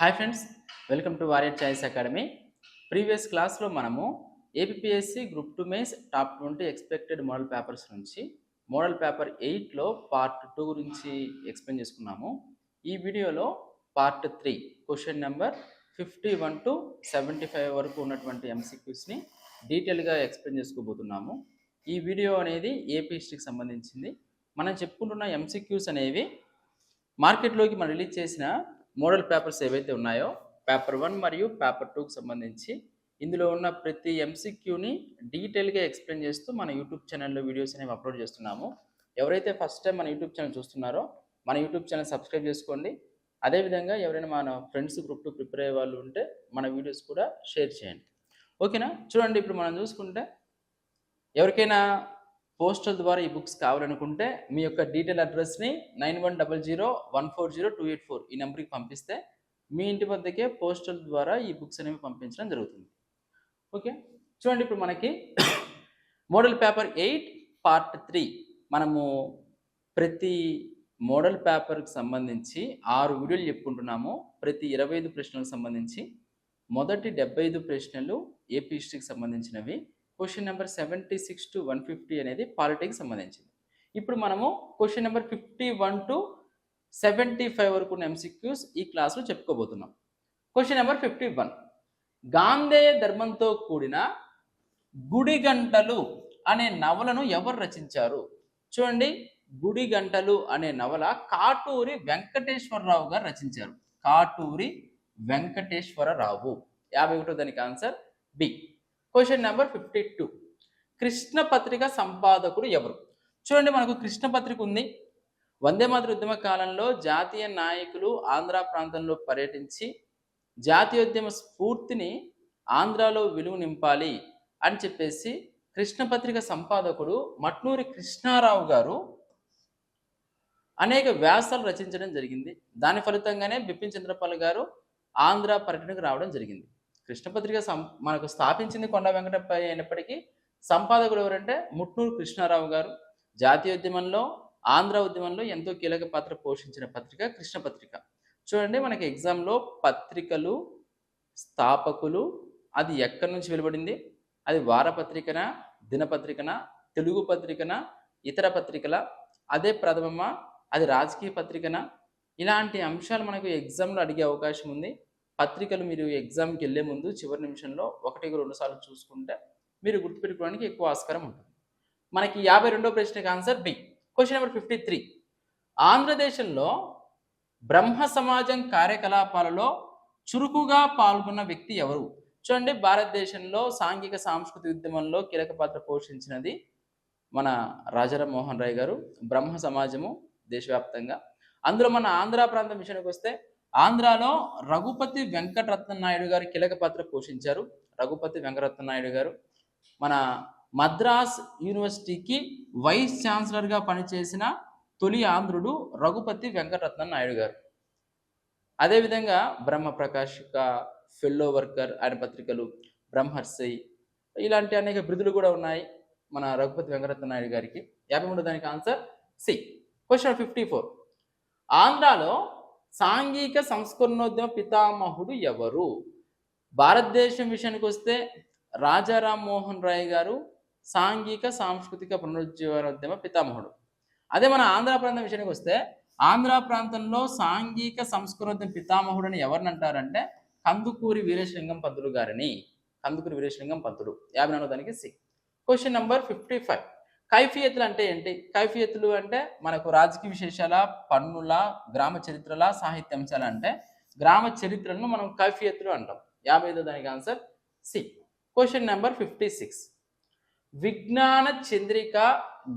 Hi friends welcome to warrior choice academy. Previous క్లాస్లో మనము APSC group two mains top twenty expected model papers నుంచి model paper ఎయిట్లో part two గురించి explain చేసుకున్నాము. ఈ వీడియోలో part three question number fifty one to seventy five వరకు ఉన్నటువంటి ఎంసీక్యూస్ని డీటెయిల్గా ఎక్స్ప్లెయిన్ చేసుకోబోతున్నాము. ఈ వీడియో అనేది ఏపీ హిస్టరీకి సంబంధించింది. మనం చెప్పుకుంటున్న ఎంసీక్యూస్ అనేవి మార్కెట్లోకి మనం రిలీజ్ చేసిన మోడల్ పేపర్స్ ఏవైతే ఉన్నాయో పేపర్ వన్ మరియు పేపర్ టూకి సంబంధించి ఇందులో ఉన్న ప్రతి ఎంసీక్యూని డీటెయిల్గా ఎక్స్ప్లెయిన్ చేస్తూ మన యూట్యూబ్ ఛానల్లో వీడియోస్ అనేవి అప్లోడ్ చేస్తున్నాము. ఎవరైతే ఫస్ట్ టైం మన యూట్యూబ్ ఛానల్ చూస్తున్నారో మన యూట్యూబ్ ఛానల్ సబ్స్క్రైబ్ చేసుకోండి. అదేవిధంగా ఎవరైనా మన ఫ్రెండ్స్ గ్రూప్ ప్రిపేర్ అయ్యే వాళ్ళు ఉంటే మన వీడియోస్ కూడా షేర్ చేయండి. ఓకేనా? చూడండి ఇప్పుడు మనం చూసుకుంటే ఎవరికైనా పోస్టల్ ద్వారా ఈ బుక్స్ కావాలనుకుంటే మీ యొక్క detail అడ్రస్ని nine one double zero one four zero two eight four ఈ నెంబర్కి పంపిస్తే మీ ఇంటి వద్దకే పోస్టల్ ద్వారా ఈ బుక్స్ అనేవి పంపించడం జరుగుతుంది. ఓకే? చూడండి ఇప్పుడు మనకి model paper eight part three. మనము ప్రతి మోడల్ పేపర్కి సంబంధించి ఆరు వీడియోలు చెప్పుకుంటున్నాము. ప్రతి ఇరవై ఐదు ప్రశ్నలకు సంబంధించి మొదటి డెబ్బై ఐదు ప్రశ్నలు ఏపీ హిస్టరీకి సంబంధించినవి. Question number seventy six to one fifty అనేది పాలిటిక్స్ సంబంధించింది. ఇప్పుడు మనము question number fifty one to seventy five వరకు ఉన్న ఎంసీక్యూస్ ఈ క్లాస్లో చెప్పుకోబోతున్నాం. Question number fifty one. గాంధేయ ధర్మంతో కూడిన గుడి గంటలు అనే నవలను ఎవరు రచించారు? చూడండి. గుడి గంటలు అనే నవల కాటూరి వెంకటేశ్వరరావు గారు రచించారు. కాటూరి వెంకటేశ్వరరావు. యాభై ఒకటో దానికి answer B. Question number fifty two Krishna Patrika సంపాదకుడు ఎవరు? చూడండి మనకు కృష్ణ పత్రిక ఉంది. వందే మాతృ ఉద్యమ కాలంలో జాతీయ నాయకులు ఆంధ్ర ప్రాంతంలో పర్యటించి జాతీయోద్యమ స్ఫూర్తిని ఆంధ్రాలో విలువ నింపాలి అని చెప్పేసి కృష్ణ పత్రిక సంపాదకుడు మట్నూరి కృష్ణారావు గారు అనేక వ్యాసాలు రచించడం జరిగింది. దాని ఫలితంగానే బిపిన్ చంద్రపాల్ గారు ఆంధ్ర పర్యటనకు రావడం జరిగింది. కృష్ణపత్రిక సం మనకు స్థాపించింది కొండ వెంకటప్ప అయినప్పటికీ సంపాదకుడు ఎవరంటే ముట్నూరు కృష్ణారావు గారు. జాతీయోద్యమంలో ఆంధ్ర ఉద్యమంలో ఎంతో కీలక పాత్ర పోషించిన పత్రిక కృష్ణపత్రిక. చూడండి మనకి ఎగ్జామ్లో పత్రికలు స్థాపకులు అది ఎక్కడి నుంచి వెలువడింది? అది వారపత్రికన దినపత్రికన తెలుగు పత్రికన ఇతర పత్రికల? అదే ప్రథమమా? అది రాజకీయ పత్రికన? ఇలాంటి అంశాలు మనకు ఎగ్జామ్లో అడిగే అవకాశం ఉంది. పత్రికలు మీరు ఎగ్జామ్కి వెళ్ళే ముందు చివరి నిమిషంలో ఒకటి రెండు సార్లు చూసుకుంటే మీరు గుర్తుపెట్టుకోవడానికి ఎక్కువ ఆస్కారం ఉంటుంది. మనకి యాభై రెండో ప్రశ్నకి answer B question number fifty three ఆంధ్రదేశంలో బ్రహ్మ సమాజం కార్యకలాపాలలో చురుకుగా పాల్గొన్న వ్యక్తి ఎవరు? చూడండి భారతదేశంలో సాంఘిక సాంస్కృతిక ఉద్యమంలో కీలక పాత్ర పోషించినది మన రాజారాం మోహన్ రాయ్ గారు. బ్రహ్మ సమాజము దేశవ్యాప్తంగా. అందులో మన ఆంధ్ర ప్రాంతం విషయానికి వస్తే ఆంధ్రాలో రఘుపతి వెంకటరత్న నాయుడు గారు కీలక పాత్ర పోషించారు. రఘుపతి వెంకటరత్న నాయుడు గారు మన మద్రాస్ యూనివర్సిటీకి వైస్ ఛాన్సలర్గా పనిచేసిన తొలి ఆంధ్రుడు రఘుపతి వెంకటరత్న నాయుడు గారు. అదేవిధంగా బ్రహ్మ ప్రకాశిక ఫెల్లో వర్కర్ ఆయన పత్రికలు బ్రహ్మర్సై ఇలాంటి అనేక బిరుదులు కూడా ఉన్నాయి మన రఘుపతి వెంకటరత్న నాయుడు గారికి. యాభై మూడు దానికి answer C question fifty four. ఆంధ్రాలో సాంఘిక సంస్కరణోద్యమ పితామహుడు ఎవరు? భారతదేశం విషయానికి వస్తే రాజారాం మోహన్ రాయ్ గారు సాంఘిక సాంస్కృతిక పునరుజ్జీవనోద్యమ పితామహుడు. అదే మన ఆంధ్ర ప్రాంతం విషయానికి వస్తే ఆంధ్ర ప్రాంతంలో సాంఘిక సంస్కరణోద్యమ పితామహుడు అని ఎవరిని అంటారంటే కందుకూరి వీరేశలింగం పంతులు గారిని. కందుకూరి వీరేశలింగం పంతుడు. యాభై నాలుగు దానికి C. Question number fifty five కైఫియత్లు అంటే ఏంటి? కైఫియత్లు అంటే మనకు రాజకీయ విశేషాల పన్నుల గ్రామ చరిత్రల సాహిత్య అంశాలు అంటే గ్రామ చరిత్రలను మనం కైఫియత్లు అంటాం. యాభై ఐదో దానికి answer C. Question number fifty six Vignana Chandrika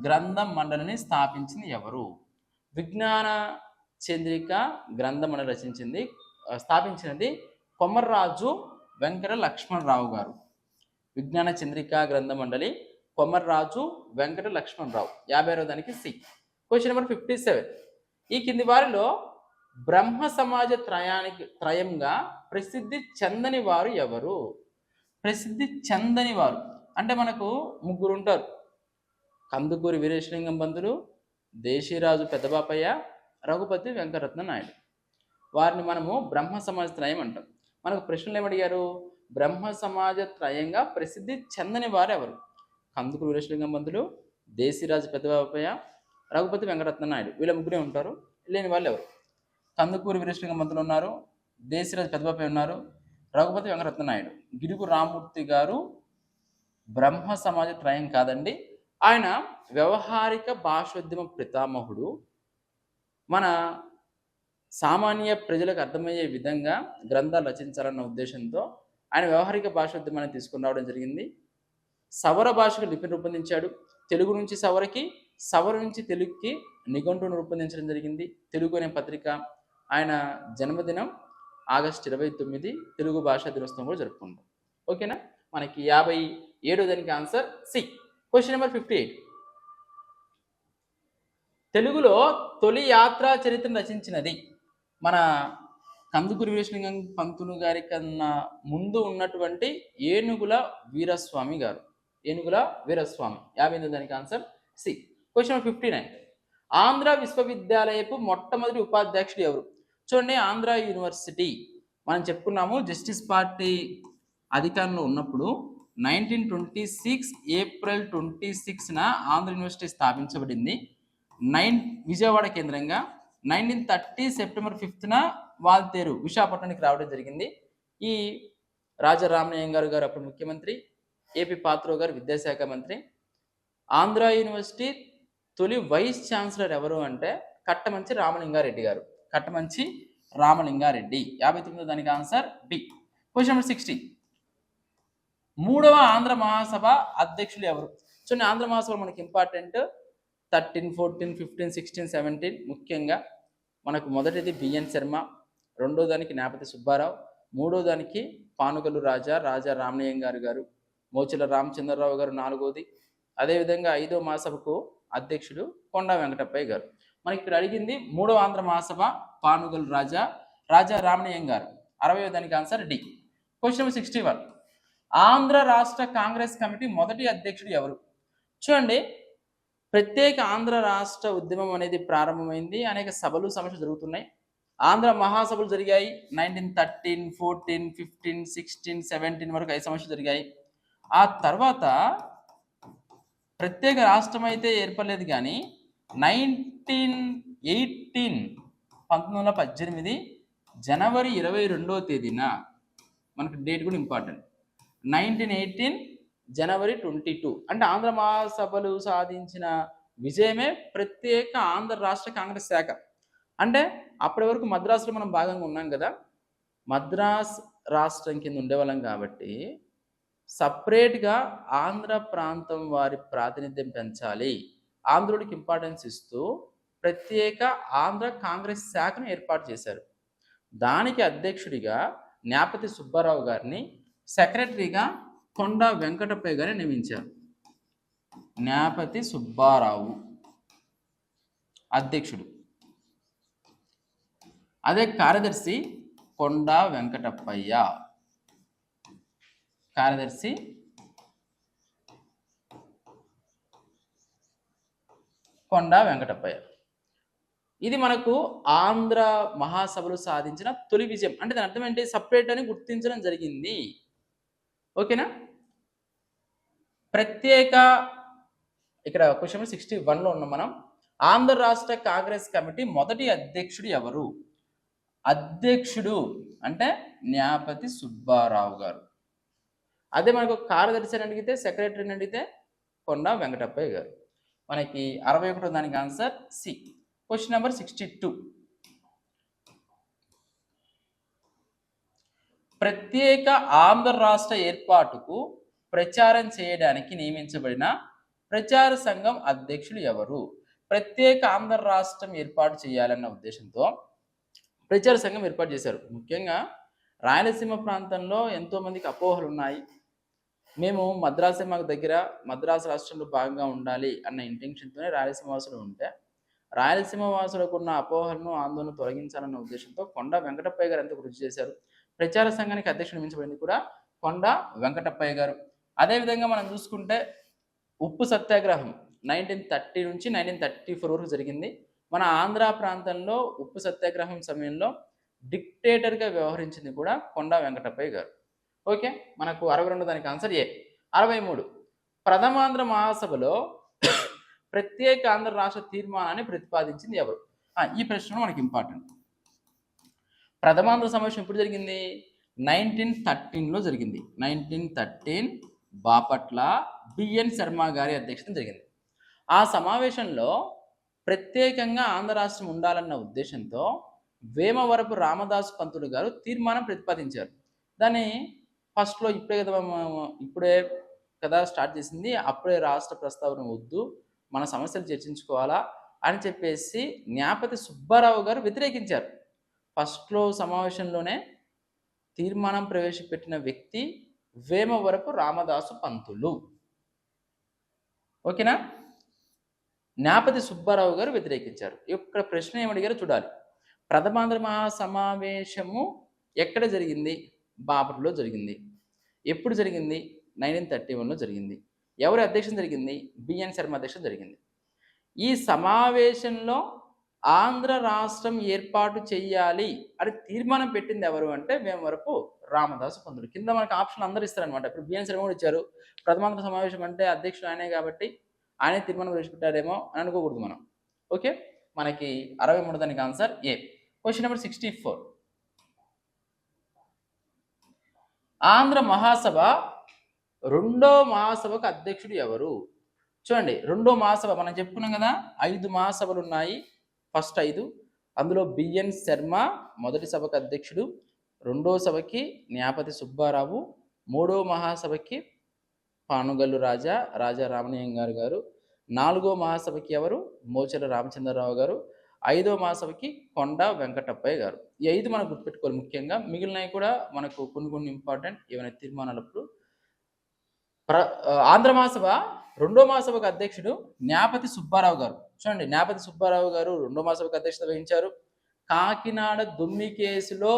గ్రంథ మండలిని స్థాపించింది ఎవరు? విజ్ఞాన చంద్రిక గ్రంథ మండలి రచించింది స్థాపించినది కొమర్రాజు వెంకట లక్ష్మణరావు గారు. విజ్ఞాన చంద్రిక గ్రంథ మండలి కొమర్రాజు వెంకట లక్ష్మణరావు యాభై ఆరో దానికి C. Question number fifty seven ఈ కింది వారిలో బ్రహ్మ సమాజ త్రయానికి త్రయంగా ప్రసిద్ధి చెందని వారు ఎవరు? ప్రసిద్ధి చెందని వారు. అంటే మనకు ముగ్గురు ఉంటారు. కందుకూరి వీరేశలింగం బంధులు దేశీరాజు పెద్దబాపయ్య రఘుపతి వెంకటరత్న నాయుడు. వారిని మనము బ్రహ్మ సమాజ త్రయం అంటాం. మనకు ప్రశ్నలు ఏమడిగారు బ్రహ్మ సమాజ త్రయంగా ప్రసిద్ధి చెందని వారు ఎవరు? కందుకు వీరేశలింగం మందులు దేశీరాజు పెద్దబాబయ్య రఘుపతి వెంకటరత్న నాయుడు. వీళ్ళ ముగ్గురే ఉంటారు లేని వాళ్ళు ఎవరు? కందుకూరు వీరేశలింగం మంత్రులు ఉన్నారు దేశీరాజు పెద్దబాపయ్య ఉన్నారు రఘుపతి వెంకటరత్న నాయుడు. గిడుగు రామూర్తి గారు బ్రహ్మ సమాజ త్రయం కాదండి. ఆయన వ్యవహారిక భాషోద్యమ పితామహుడు. మన సామాన్య ప్రజలకు అర్థమయ్యే విధంగా గ్రంథాలు రచించాలన్న ఉద్దేశంతో ఆయన వ్యవహారిక భాషోద్యమాన్ని తీసుకుని రావడం జరిగింది. సవర భాషకు లిపిని రూపొందించాడు. తెలుగు నుంచి సవరకి సవర నుంచి తెలుగుకి నిఘంటును రూపొందించడం జరిగింది. తెలుగు అనే పత్రిక ఆయన జన్మదినం ఆగస్ట్ ఇరవై తొమ్మిది తెలుగు భాషా దినోత్సవం కూడా జరుపుకుంటాం ఓకేనా? మనకి యాభై ఏడో దానికి answer C. Question number fifty eight తెలుగులో తొలి యాత్రా చరిత్రను రచించినది మన కందుకూరి వీరేశలింగం పంతులు గారి కన్నా ముందు ఉన్నటువంటి ఏనుగుల వీరస్వామి గారు. ఏనుగుల వీరస్వామి. యాభై ఎనిమిది దానికి answer C question fifty nine Andhra విశ్వవిద్యాలయపు మొట్టమొదటి ఉపాధ్యక్షుడు ఎవరు? చూడండి ఆంధ్ర యూనివర్సిటీ. మనం చెప్పుకున్నాము జస్టిస్ పార్టీ అధికారంలో ఉన్నప్పుడు nineteen twenty six April twenty సిక్స్న Andhra university స్థాపించబడింది. నైన్ విజయవాడ కేంద్రంగా నైన్టీన్ థర్టీ సెప్టెంబర్ ఫిఫ్త్న వాల్తేరు విశాఖపట్నానికి రావడం జరిగింది. ఈ రాజా రామయ్యం గారు గారు అప్పుడు ముఖ్యమంత్రి. ఏపీ పాత్రో గారు విద్యాశాఖ మంత్రి. ఆంధ్ర యూనివర్సిటీ తొలి వైస్ ఛాన్సలర్ ఎవరు అంటే కట్టమంచి రామలింగారెడ్డి గారు. కట్టమంచి రామలింగారెడ్డి. యాభై తొమ్మిదో దానికి answer B. Question number sixty. మూడవ ఆంధ్ర మహాసభ అధ్యక్షులు ఎవరు? చూడండి ఆంధ్ర మహాసభ మనకి important thirteen fourteen fifteen sixteen seventeen ముఖ్యంగా మనకు మొదటిది బిఎన్ శర్మ. రెండో దానికి నేపతి సుబ్బారావు. మూడో దానికి పానుగలు రాజా రాజా రామణీయం గారు గారు. మోచిల రామచంద్రరావు గారు నాలుగోది. అదేవిధంగా ఐదో మహాసభకు అధ్యక్షుడు కొండా వెంకటప్పయ్య గారు. మనకి ఇక్కడ అడిగింది మూడవ ఆంధ్ర మహాసభ పానుగల్ రాజా రాజా రామణయ్యం గారు. అరవై దానికి answer D. Question number sixty one Andhra రాష్ట్ర కాంగ్రెస్ కమిటీ మొదటి అధ్యక్షుడు ఎవరు? చూడండి ప్రత్యేక ఆంధ్ర రాష్ట్ర ఉద్యమం అనేది ప్రారంభమైంది. అనేక సభలు సమస్యలు జరుగుతున్నాయి. ఆంధ్ర మహాసభలు జరిగాయి. Nineteen thirteen fourteen fifteen sixteen seventeen వరకు ఐదు సమస్యలు జరిగాయి. ఆ తర్వాత ప్రత్యేక రాష్ట్రం అయితే ఏర్పడలేదు కానీ నైన్టీన్ ఎయిటీన్ పంతొమ్మిది వందల పద్దెనిమిది జనవరి ఇరవై రెండవ తేదీన మనకు డేట్ కూడా important. Nineteen eighteen January twenty two అంటే ఆంధ్ర మహాసభలు సాధించిన విజయమే ప్రత్యేక ఆంధ్ర రాష్ట్ర కాంగ్రెస్ శాఖ. అంటే అప్పటి వరకు మద్రాసులో మనం భాగంగా ఉన్నాం కదా. మద్రాస్ రాష్ట్రం కింద ఉండేవాళ్ళం కాబట్టి సపరేట్గా ఆంధ్ర ప్రాంతం వారి ప్రాతినిధ్యం పెంచాలి. ఆంధ్రుడికి ఇంపార్టెన్స్ ఇస్తూ ప్రత్యేక ఆంధ్ర కాంగ్రెస్ శాఖను ఏర్పాటు చేశారు. దానికి అధ్యక్షుడిగా న్యాపతి సుబ్బారావు గారిని సెక్రటరీగా కొండ వెంకటప్పయ్య గారిని నియమించారు. న్యాపతి సుబ్బారావు అధ్యక్షుడు. అదే కార్యదర్శి కొండ వెంకటప్పయ్య. కార్యదర్శి కొండ వెంకటప్పయ్య. ఇది మనకు ఆంధ్ర మహాసభలు సాధించిన తొలి విజయం. అంటే దాని అర్థం ఏంటి? సపరేట్ అని గుర్తించడం జరిగింది. ఓకేనా? ప్రత్యేక ఇక్కడ క్వశ్చన్ సిక్స్టీ వన్లో ఉన్నాం మనం. ఆంధ్ర రాష్ట్ర కాంగ్రెస్ కమిటీ మొదటి అధ్యక్షుడు ఎవరు? అధ్యక్షుడు అంటే న్యాపతి సుబ్బారావు గారు. అదే మనకు కార్యదర్శిని అడిగితే సెక్రటరీని అడిగితే కొండ వెంకటప్పయ్య గారు. మనకి అరవై ఒకటో దానికి answer C. Question number sixty two ప్రత్యేక ఆంధ్ర రాష్ట్ర ఏర్పాటుకు ప్రచారం చేయడానికి నియమించబడిన ప్రచార సంఘం అధ్యక్షులు ఎవరు? ప్రత్యేక ఆంధ్ర రాష్ట్రం ఏర్పాటు చేయాలన్న ఉద్దేశంతో ప్రచార సంఘం ఏర్పాటు చేశారు. ముఖ్యంగా రాయలసీమ ప్రాంతంలో ఎంతోమందికి అపోహలు ఉన్నాయి మేము మద్రాసీమ దగ్గర మద్రాసు రాష్ట్రంలో భాగంగా ఉండాలి అన్న ఇంటెన్షన్తోనే రాయలసీమ వాసులు ఉంటే రాయలసీమ వాసులకు ఉన్న అపోహలను ఆందోళన తొలగించాలన్న ఉద్దేశంతో కొండ వెంకటప్పయ్య గారు ఎంతో కృషి చేశారు. ప్రచార సంఘానికి అధ్యక్షుడు నియమించబడింది కూడా కొండ వెంకటప్పయ్య గారు. అదేవిధంగా మనం చూసుకుంటే ఉప్పు సత్యాగ్రహం నైన్టీన్ థర్టీ నుంచి నైన్టీన్ థర్టీ ఫోర్ వరకు జరిగింది. మన ఆంధ్ర ప్రాంతంలో ఉప్పు సత్యాగ్రహం సమయంలో డిక్టేటర్గా వ్యవహరించింది కూడా కొండ వెంకటప్పయ్య గారు. ఓకే మనకు అరవై రెండు దానికి ఆన్సర్ ఏ. అరవై మూడు. ప్రథమాంధ్ర మహాసభలో ప్రత్యేక ఆంధ్ర రాష్ట్ర తీర్మానాన్ని ప్రతిపాదించింది ఎవరు? ఈ ప్రశ్న మనకి ఇంపార్టెంట్ ప్రథమాంధ్ర సమావేశం ఎప్పుడు జరిగింది? నైన్టీన్ థర్టీన్లో జరిగింది. Nineteen thirteen Bapatla BN Sharma గారి అధ్యక్షతన జరిగింది. ఆ సమావేశంలో ప్రత్యేకంగా ఆంధ్ర రాష్ట్రం ఉండాలన్న ఉద్దేశంతో వేమవరపు రామదాసు పంతులు గారు తీర్మానం ప్రతిపాదించారు. దాన్ని ఫస్ట్లో ఇప్పుడే కదా ఇప్పుడే కదా స్టార్ట్ చేసింది. అప్పుడే రాష్ట్ర ప్రస్తావన వద్దు. మన సమస్యలు చర్చించుకోవాలా అని చెప్పేసి న్యాపతి సుబ్బారావు గారు వ్యతిరేకించారు. ఫస్ట్లో సమావేశంలోనే తీర్మానం ప్రవేశపెట్టిన వ్యక్తి వేమవరపు రామదాసు పంతులు. ఓకేనా? న్యాపతి సుబ్బారావు గారు వ్యతిరేకించారు. ఇక్కడ ప్రశ్న ఏమడిగారో చూడాలి. ప్రథమాంధ్ర మహాసమావేశము ఎక్కడ జరిగింది? బాపట్లో జరిగింది. ఎప్పుడు జరిగింది? నైన్టీన్ థర్టీ వన్లో జరిగింది. ఎవరి అధ్యక్షం జరిగింది? బిఎన్ శర్మ అధ్యక్షం జరిగింది. ఈ సమావేశంలో ఆంధ్ర రాష్ట్రం ఏర్పాటు చేయాలి అని తీర్మానం పెట్టింది ఎవరు అంటే మేము వరకు రామదాసు పంతులు. కింద మనకు ఆప్షన్ అందరు ఇస్తారనమాట ఇప్పుడు బిఎన్ శర్మ కూడా ఇచ్చారు. ప్రథమాంధ్ర సమావేశం అంటే అధ్యక్షుడు ఆయనే కాబట్టి ఆయనే తీర్మానం ప్రవేశపెట్టారేమో అని అనుకోకూడదు మనం. ఓకే? మనకి అరవై మూడు దానికి answer A. Question number sixty four Andhra మహాసభ రెండో మహాసభకు అధ్యక్షుడు ఎవరు? చూడండి రెండో మహాసభ మనం చెప్పుకున్నాం కదా ఐదు మహాసభలు ఉన్నాయి ఫస్ట్ ఐదు. అందులో బిఎన్ శర్మ మొదటి సభకు అధ్యక్షుడు రెండో సభకి న్యాపతి సుబ్బారావు మూడో మహాసభకి పానుగల్లు రాజా రాజా రామణీయం గారు గారు నాలుగో మహాసభకి ఎవరు? మోచల రామచంద్రరావు గారు ఐదో మాసవికి కొండ వెంకటప్పయ్య గారు. ఈ ఐదు మనం గుర్తుపెట్టుకోవాలి ముఖ్యంగా. మిగిలినవి కూడా మనకు కొన్ని కొన్ని ఇంపార్టెంట్ ఏమైనా తీర్మానాలప్పుడు. ప్ర ఆంధ్రమాసభ ఆంధ్ర రెండో మహాసభకు అధ్యక్షుడు న్యాపతి సుబ్బారావు గారు. చూడండి న్యాపతి సుబ్బారావు గారు రెండో మహాసభకు అధ్యక్షత వహించారు. కాకినాడ దుమ్మి కేసులో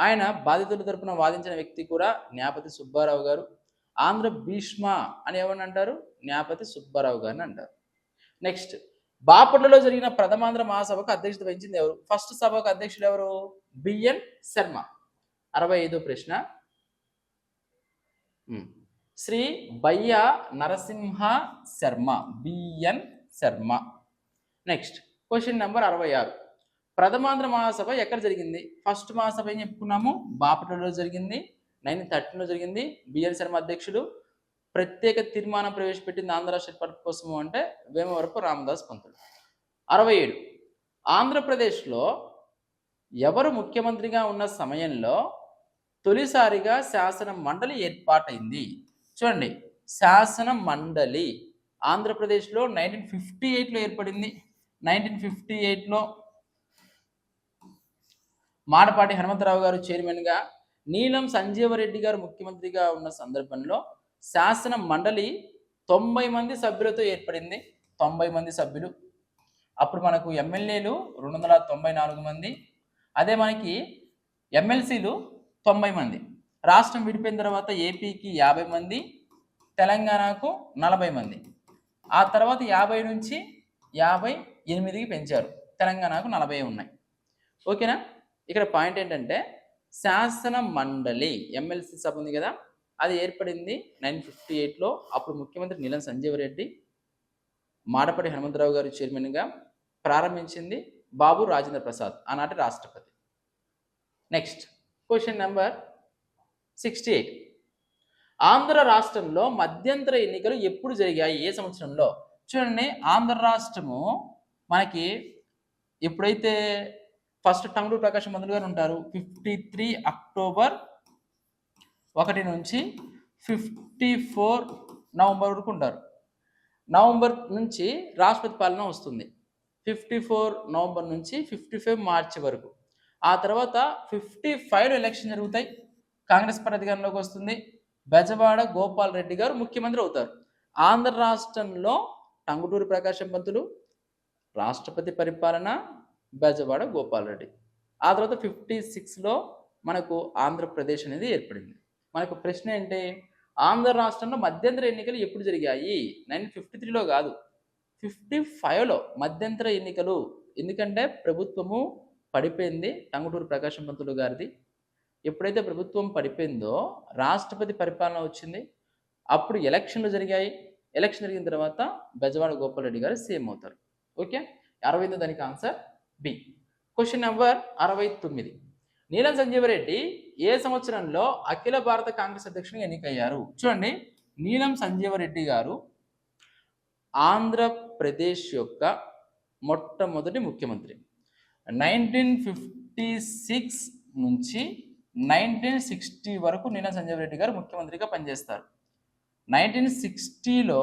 ఆయన బాధితుల తరపున వాదించిన వ్యక్తి కూడా న్యాపతి సుబ్బారావు గారు. ఆంధ్ర భీష్మ అని ఎవరిని అంటారు? న్యాపతి సుబ్బారావు గారిని అంటారు. నెక్స్ట్ బాపట్లలో జరిగిన ప్రథమాంధ్ర మహాసభకు అధ్యక్షత వహించింది ఎవరు? ఫస్ట్ సభకు అధ్యక్షుడు ఎవరు? B N Sharma. అరవై ఐదో ప్రశ్న. Shri Bayya Narasimha Sharma. B N Sharma. Next question number అరవై ఆరు. ప్రథమాంధ్ర మహాసభ ఎక్కడ జరిగింది? ఫస్ట్ మహాసభ ఏం చెప్పుకున్నాము? బాపట్లలో జరిగింది. నైన్టీన్ థర్టీన్లో జరిగింది. బిఎన్ శర్మ అధ్యక్షుడు. ప్రత్యేక తీర్మానం ప్రవేశపెట్టింది ఆంధ్ర రాష్ట్ర ఏర్పాటు కోసము అంటే వేమవరపు రామదాస్ పంతులు. అరవై ఏడు ఆంధ్రప్రదేశ్లో ఎవరు ముఖ్యమంత్రిగా ఉన్న సమయంలో తొలిసారిగా శాసన మండలి ఏర్పాటైంది? చూడండి. శాసన మండలి ఆంధ్రప్రదేశ్లో నైన్టీన్ ఫిఫ్టీ ఎయిట్లో ఏర్పడింది. నైన్టీన్ ఫిఫ్టీ ఎయిట్లో మాడపాటి హనుమంతరావు గారు చైర్మన్గా నీలం సంజీవరెడ్డి గారు ముఖ్యమంత్రిగా ఉన్న సందర్భంలో శాసన మండలి తొంభై మంది సభ్యులతో ఏర్పడింది. తొంభై మంది సభ్యులు. అప్పుడు మనకు ఎమ్మెల్యేలు రెండు వందల తొంభై నాలుగు మంది. అదే మనకి ఎమ్మెల్సీలు తొంభై మంది. రాష్ట్రం విడిపోయిన తర్వాత ఏపీకి యాభై మంది తెలంగాణకు నలభై మంది. ఆ తర్వాత యాభై నుంచి యాభై ఎనిమిదికి పెంచారు. తెలంగాణకు నలభై ఉన్నాయి. ఓకేనా? ఇక్కడ పాయింట్ ఏంటంటే శాసన మండలి ఎమ్మెల్సీ సభ ఉంది కదా. అది ఏర్పడింది నైన్ ఫిఫ్టీ ఎయిట్లో. అప్పుడు ముఖ్యమంత్రి నీలం సంజీవ రెడ్డి మాడపడి హనుమంతరావు గారు చైర్మన్గా ప్రారంభించింది బాబు రాజేంద్ర ప్రసాద్ ఆనాటి రాష్ట్రపతి. Next question number sixty eight. Andhra రాష్ట్రంలో మధ్యంతర ఎన్నికలు ఎప్పుడు జరిగాయి? ఏ సంవత్సరంలో? చూడండి ఆంధ్ర రాష్ట్రము మనకి ఎప్పుడైతే ఫస్ట్ టంగుడు ప్రకాశం మంత్రులు గారు ఉంటారు ఫిఫ్టీ త్రీ అక్టోబర్ ఒకటి నుంచి ఫిఫ్టీ ఫోర్ నవంబర్ వరకు ఉంటారు నవంబర్ నుంచి రాష్ట్రపతి పాలన వస్తుంది. ఫిఫ్టీ ఫోర్ నవంబర్ నుంచి ఫిఫ్టీ ఫైవ్ మార్చి వరకు. ఆ తర్వాత ఫిఫ్టీ ఫైవ్ ఎలక్షన్ జరుగుతాయి. కాంగ్రెస్ పార్టీ అధికారంలోకి వస్తుంది. బెజవాడ గోపాల్ రెడ్డి గారు ముఖ్యమంత్రి అవుతారు. ఆంధ్ర రాష్ట్రంలో టంగుటూరి ప్రకాశం పంతులు రాష్ట్రపతి పరిపాలన బెజవాడ గోపాల్ రెడ్డి. ఆ తర్వాత ఫిఫ్టీ సిక్స్లో మనకు ఆంధ్రప్రదేశ్ అనేది ఏర్పడింది. మనకు ప్రశ్న ఏంటి? ఆంధ్ర రాష్ట్రంలో మధ్యంతర ఎన్నికలు ఎప్పుడు జరిగాయి? నైన్టీన్ ఫిఫ్టీ త్రీలో కాదు. ఫిఫ్టీ ఫైవ్లో మధ్యంతర ఎన్నికలు. ఎందుకంటే ప్రభుత్వము పడిపోయింది. టంగుటూరు ప్రకాశం పంతులు గారిది. ఎప్పుడైతే ప్రభుత్వం పడిపోయిందో రాష్ట్రపతి పరిపాలన వచ్చింది. అప్పుడు ఎలక్షన్లు జరిగాయి. ఎలక్షన్ జరిగిన తర్వాత బెజవాడ గోపాల్ రెడ్డి గారు సీఎం అవుతారు. ఓకే? అరవై దానికి ఆన్సర్ బి. క్వశ్చన్ నెంబర్ అరవై తొమ్మిది. నీలం సంజీవరెడ్డి ఏ సంవత్సరంలో అఖిల భారత కాంగ్రెస్ అధ్యక్షునిగా ఎన్నికయ్యారు? చూడండి నీలం సంజీవరెడ్డి గారు ఆంధ్రప్రదేశ్ యొక్క మొట్టమొదటి ముఖ్యమంత్రి. నైన్టీన్ ఫిఫ్టీ సిక్స్ నుంచి నైన్టీన్ సిక్స్టీ వరకు నీలం సంజీవరెడ్డి గారు ముఖ్యమంత్రిగా పనిచేస్తారు. నైన్టీన్ సిక్స్టీలో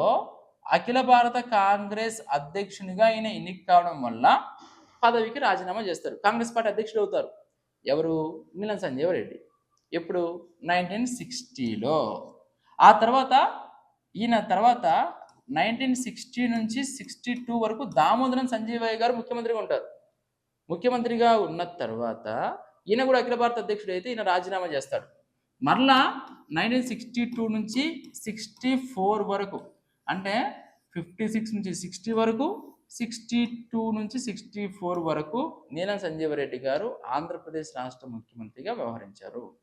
అఖిల భారత కాంగ్రెస్ అధ్యక్షునిగా ఆయన ఎన్నిక కావడం వల్ల పదవికి రాజీనామా చేస్తారు. కాంగ్రెస్ పార్టీ అధ్యక్షుడు అవుతారు. ఎవరు? మిలన్ సంజీవ్ రెడ్డి. ఎప్పుడు? నైన్టీన్ సిక్స్టీలో ఆ తర్వాత ఈయన తర్వాత నైన్టీన్ సిక్స్టీ నుంచి సిక్స్టీ టూ వరకు దామోదరం సంజీవయ్య గారు ముఖ్యమంత్రిగా ఉంటారు. ముఖ్యమంత్రిగా ఉన్న తర్వాత ఈయన కూడా అఖిల భారత అధ్యక్షుడు అయితే ఈయన రాజీనామా చేస్తాడు. మరలా నైన్టీన్ సిక్స్టీ టూ నుంచి సిక్స్టీ ఫోర్ వరకు అంటే ఫిఫ్టీ సిక్స్ నుంచి సిక్స్టీ వరకు సిక్స్టీ టూ నుంచి సిక్స్టీ ఫోర్ వరకు నీలం సంజీవరెడ్డి గారు ఆంధ్రప్రదేశ్ రాష్ట్ర ముఖ్యమంత్రిగా వ్యవహరించారు.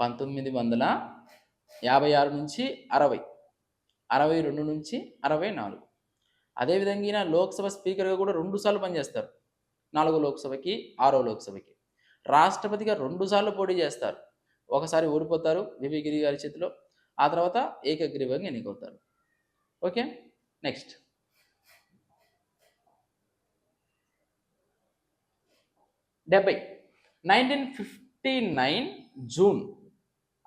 పంతొమ్మిది వందల యాభై ఆరు నుంచి అరవై అరవై రెండు నుంచి అరవై నాలుగు. అదేవిధంగా ఈయన లోక్సభ స్పీకర్గా కూడా రెండు సార్లు పనిచేస్తారు. నాలుగో లోక్సభకి ఆరో లోక్సభకి. రాష్ట్రపతిగా రెండుసార్లు పోటీ చేస్తారు. ఒకసారి ఓడిపోతారు వివి గిరి గారి చేతిలో ఆ తర్వాత ఏకగ్రీవంగా ఎన్నికవుతారు. Okay next. డెబ్బై. Nineteen fifty nine June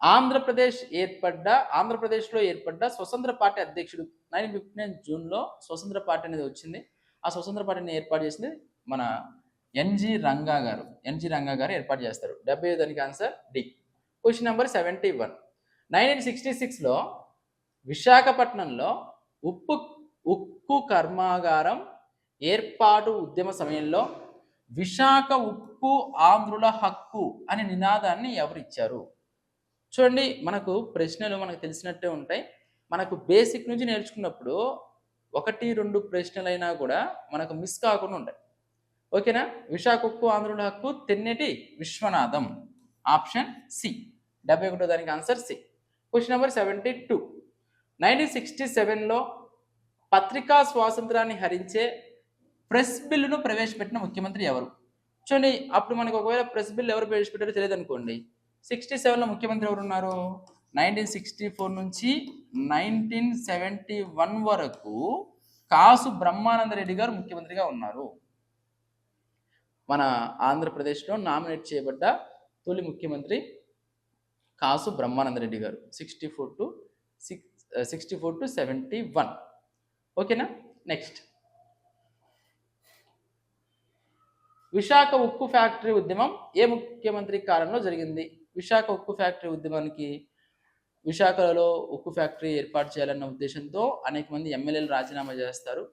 Andhra Pradesh ఏర్పడ్డ ఆంధ్రప్రదేశ్లో ఏర్పడ్డ స్వతంత్ర పార్టీ అధ్యక్షుడు నైన్టీన్ ఫిఫ్టీ నైన్ జూన్లో స్వతంత్ర పార్టీ అనేది వచ్చింది. ఆ స్వతంత్ర పార్టీని ఏర్పాటు చేసింది మన ఎన్జి రంగా గారు. ఎన్జి రంగా గారు ఏర్పాటు చేస్తారు. డెబ్బై దానికి answer D. Question number seventy one. Nineteen sixty సిక్స్లో విశాఖపట్నంలో ఉప్పు ఉక్కు కర్మాగారం ఏర్పాటు ఉద్యమ సమయంలో విశాఖ ఉక్కు ఆంధ్రుల హక్కు అనే నినాదాన్ని ఎవరు ఇచ్చారు చూడండి మనకు ప్రశ్నలు మనకు తెలిసినట్టే ఉంటాయి. మనకు బేసిక్ నుంచి నేర్చుకున్నప్పుడు ఒకటి రెండు ప్రశ్నలైనా కూడా మనకు మిస్ కాకుండా ఉంటాయి. ఓకేనా? విశాఖ ఉక్కు ఆంధ్రుల హక్కు తెన్నెటి విశ్వనాథం. Option C. డెబ్బై ఒకటో దానికి answer C. Question number seventy two. Nineteen sixty సెవెన్లో పత్రికా స్వాతంత్రాన్ని హరించే ప్రెస్ బిల్లును ప్రవేశపెట్టిన ముఖ్యమంత్రి ఎవరు? చూడండి అప్పుడు మనకు ఒకవేళ ప్రెస్ బిల్ ఎవరు ప్రవేశపెట్టారో తెలియదు అనుకోండి సిక్స్టీ సెవెన్లో ముఖ్యమంత్రి ఎవరు ఉన్నారు? నైన్టీన్ సిక్స్టీ ఫోర్ నుంచి నైన్టీన్ సెవెంటీ వన్ వరకు కాసు బ్రహ్మానంద రెడ్డి గారు ముఖ్యమంత్రిగా ఉన్నారు. మన ఆంధ్రప్రదేశ్లో నామినేట్ చేయబడ్డ తొలి ముఖ్యమంత్రి కాసు బ్రహ్మానంద రెడ్డి గారు sixty four to six sixty four to seventy one ఓకేనా? నెక్స్ట్. విశాఖ ఉక్కు ఫ్యాక్టరీ ఉద్యమం ఏ ముఖ్యమంత్రి కాలంలో జరిగింది? విశాఖ ఉక్కు ఫ్యాక్టరీ ఉద్యమానికి విశాఖలో ఉక్కు ఫ్యాక్టరీ ఏర్పాటు చేయాలన్న ఉద్దేశంతో అనేక మంది ఎమ్మెల్యేలు రాజీనామా చేస్తారు.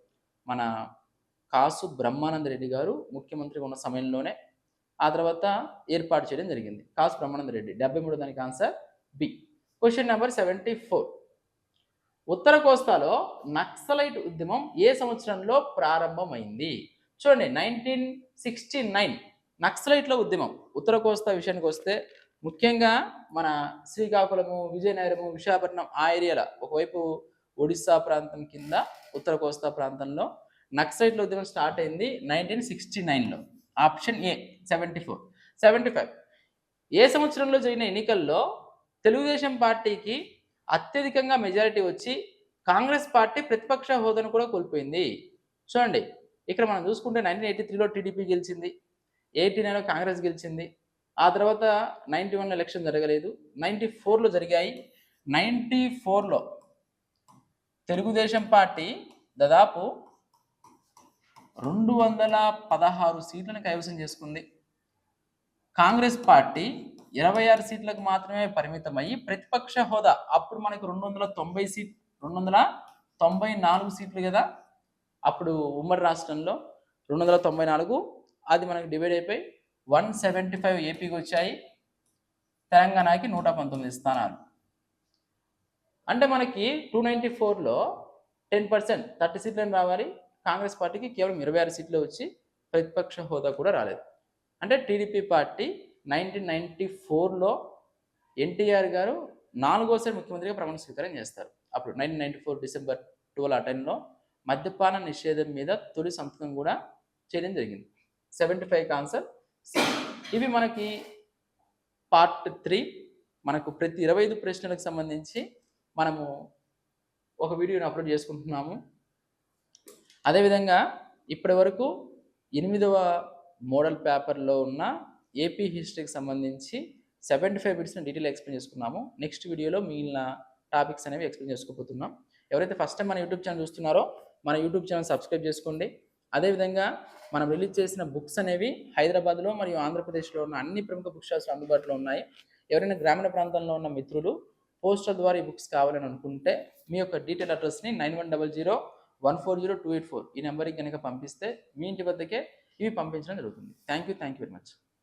మన కాసు బ్రహ్మానంద రెడ్డి గారు ముఖ్యమంత్రి ఉన్న సమయంలోనే ఆ తర్వాత ఏర్పాటు చేయడం జరిగింది. కాసు బ్రహ్మానంద రెడ్డి. డెబ్బై మూడు దానికి answer B. Question number seventy four ఉత్తర కోస్తాలో నక్సలైట్ ఉద్యమం ఏ సంవత్సరంలో ప్రారంభమైంది? చూడండి నైన్టీన్ సిక్స్టీ నైన్ నక్సలైట్ల ఉద్యమం ఉత్తర కోస్తా విషయానికి వస్తే ముఖ్యంగా మన శ్రీకాకుళము విజయనగరము విశాఖపట్నం ఆ ఏరియాలో ఒకవైపు ఒడిస్సా ప్రాంతం కింద ఉత్తర కోస్తా ప్రాంతంలో నక్సలైట్ల ఉద్యమం స్టార్ట్ అయింది నైన్టీన్ సిక్స్టీ నైన్లో option A seventy four seventy five ఏ సంవత్సరంలో జరిగిన ఎన్నికల్లో తెలుగుదేశం పార్టీకి అత్యధికంగా మెజారిటీ వచ్చి కాంగ్రెస్ పార్టీ ప్రతిపక్ష హోదాను కూడా కోల్పోయింది. చూడండి ఇక్కడ మనం చూసుకుంటే నైన్టీన్ ఎయిటీ త్రీలో టీడీపీ గెలిచింది ఎయిటీ నైన్లో కాంగ్రెస్ గెలిచింది. ఆ తర్వాత నైంటీ వన్ ఎలక్షన్ జరగలేదు. నైంటీ ఫోర్లో జరిగాయి. నైంటీ ఫోర్లో తెలుగుదేశం పార్టీ దాదాపు రెండు వందల పదహారు సీట్లను కైవసం చేసుకుంది. కాంగ్రెస్ పార్టీ ఇరవై ఆరు సీట్లకు మాత్రమే పరిమితమయ్యి ప్రతిపక్ష హోదా. అప్పుడు మనకు రెండు వందల తొంభై సీట్ రెండు వందల తొంభై నాలుగు సీట్లు కదా. అప్పుడు ఉమ్మడి రాష్ట్రంలో రెండు వందల తొంభై నాలుగు అది మనకు డివైడ్ అయిపోయి వన్ సెవెంటీ ఫైవ్ ఏపీకి వచ్చాయి. తెలంగాణకి నూట పంతొమ్మిది స్థానాలు. అంటే మనకి టూ నైంటీ ఫోర్లో టెన్ పర్సెంట్ థర్టీ సీట్లను రావాలి. కాంగ్రెస్ పార్టీకి కేవలం ఇరవై ఆరు సీట్లు వచ్చి ప్రతిపక్ష హోదా కూడా రాలేదు. అంటే టీడీపీ పార్టీ నైన్టీన్ నైన్టీ ఫోర్లో ఎన్టీఆర్ గారు నాలుగోసారి ముఖ్యమంత్రిగా ప్రమాణ స్వీకారం చేస్తారు. అప్పుడు nineteen ninety four December twelve ఆ టైంలో మద్యపాన నిషేధం మీద తొలి సంతకం కూడా చేయడం జరిగింది. సెవెంటీ ఫైవ్ ఆన్సర్ ఇవి మనకి పార్ట్ త్రీ. మనకు ప్రతి ఇరవై ఐదు ప్రశ్నలకు సంబంధించి మనము ఒక వీడియోని అప్లోడ్ చేసుకుంటున్నాము. అదేవిధంగా ఇప్పటి వరకు ఎనిమిదవ మోడల్ పేపర్లో ఉన్న ఏపీ హిస్టరీకి సంబంధించి సెవెంటీ ఫైవ్ బిట్స్ని డీటెయిల్ ఎక్స్ప్లెయిన్ చేసుకున్నాము. నెక్స్ట్ వీడియోలో మిగిలిన టాపిక్స్ అనేవి ఎక్స్ప్లెయిన్ చేసుకోబోతున్నాం. ఎవరైతే ఫస్ట్ టైం మన యూట్యూబ్ ఛానల్ చూస్తున్నారో మన యూట్యూబ్ ఛానల్ సబ్స్క్రైబ్ చేసుకోండి. అదేవిధంగా మనం రిలీజ్ చేసిన బుక్స్ అనేవి హైదరాబాద్లో మరియు ఆంధ్రప్రదేశ్లో ఉన్న అన్ని ప్రముఖ బుక్ షాప్స్ అందుబాటులో ఉన్నాయి. ఎవరైనా గ్రామీణ ప్రాంతంలో ఉన్న మిత్రులు పోస్టర్ ద్వారా ఈ బుక్స్ కావాలని అనుకుంటే మీ యొక్క detail అడ్రస్ని nine one double zero one four zero two eight four ఈ నెంబర్కి కనుక పంపిస్తే మీ ఇంటి వద్దకే ఇవి పంపించడం జరుగుతుంది. Thank you thank you very much.